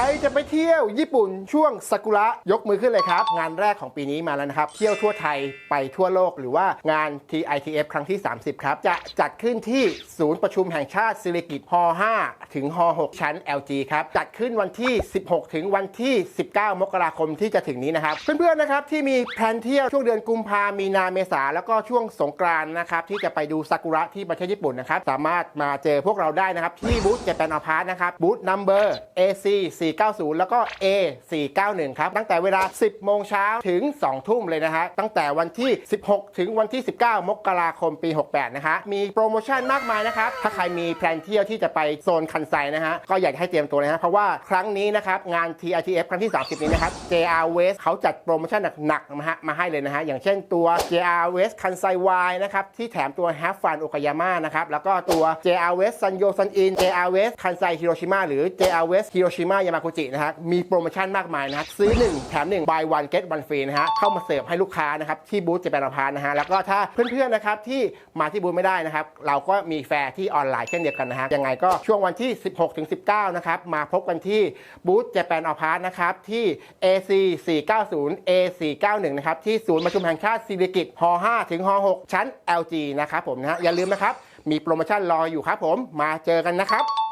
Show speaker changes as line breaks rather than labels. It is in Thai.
ใครจะไปเที่ยวญี่ปุ่นช่วงซากุระยกมือขึ้นเลยครับ งานแรกของปีนี้มาแล้วนะครับ เที่ยวทั่วไทยไปทั่วโลกหรือว่างาน TITF ครั้งที่ 30 ครับ จะจัดขึ้นที่ศูนย์ประชุมแห่งชาติสิริกิติ์ฮ5ถึงฮ6ชั้น LG ครับ จัดขึ้นวันที่ 16 ถึงวันที่ 19 มกราคมที่จะถึงนี้นะครับ เพื่อนๆนะครับที่มีแพลนเที่ยวช่วงเดือนกุมภามีนาเมษาแล้วก็ช่วงสงกรานต์นะครับที่จะไปดูซากุระที่ประเทศญี่ปุ่นนะครับสามารถมาเจอพวกเราได้นะครับที่บูธเจแปนอพาร์ตนะครับบูธนัมเบอร์ AC 490 แล้วก็ A 491ครับตั้งแต่เวลา 10 โมงเช้าถึง 2 ทุ่มเลยนะฮะตั้งแต่วันที่ 16 ถึงวันที่ 19 มกราคมปี 68 นะฮะมีโปรโมชั่นมากมายนะครับถ้าใครมีแพลนเที่ยวที่จะไปโซนคันไซนะฮะก็อยากให้เตรียมตัวนะฮะเพราะว่าครั้งนี้นะครับงาน TITF ครั้งที่ 30 นี้นะครับ JR West เขาจัดโปรโมชั่นหนักๆมาฮะมาให้เลยนะฮะอย่างเช่นตัว JR West คันไซวายนะครับที่แถมตัว Have Fun Okayama นะครับแล้วก็ตัว JR West Sanyo Sun In JR West คันไซฮิโรชิมาหรือ JR West Hiroshima Yamaguchi นะฮะมีโปรโมชั่นมากมายนะฮะซื้อ 1 แถม 1 buy one get one free นะฮะเข้ามาเสิร์ฟให้ลูกค้านะครับที่บูธเจแปนอพาร์นะฮะแล้วก็ถ้าเพื่อนๆนะครับที่มาที่บูธไม่ได้นะครับเราก็มีแฟร์ที่ออนไลน์เช่นเดียวกันนะฮะยังไงก็ช่วงวันที่ 16ถึง19 นะครับมาพบกันที่บูธเจแปนอพาร์นะครับที่ AC 490 A 491นะครับที่ศูนย์ประชุมแห่งชาติศิริกิติ์ฮ5ถึงฮ6ชั้น LG นะครับผมนะฮะอย่าลืมนะครับมีโปรโมชั่นรออยู่ครับผมมาเจอกันนะครับ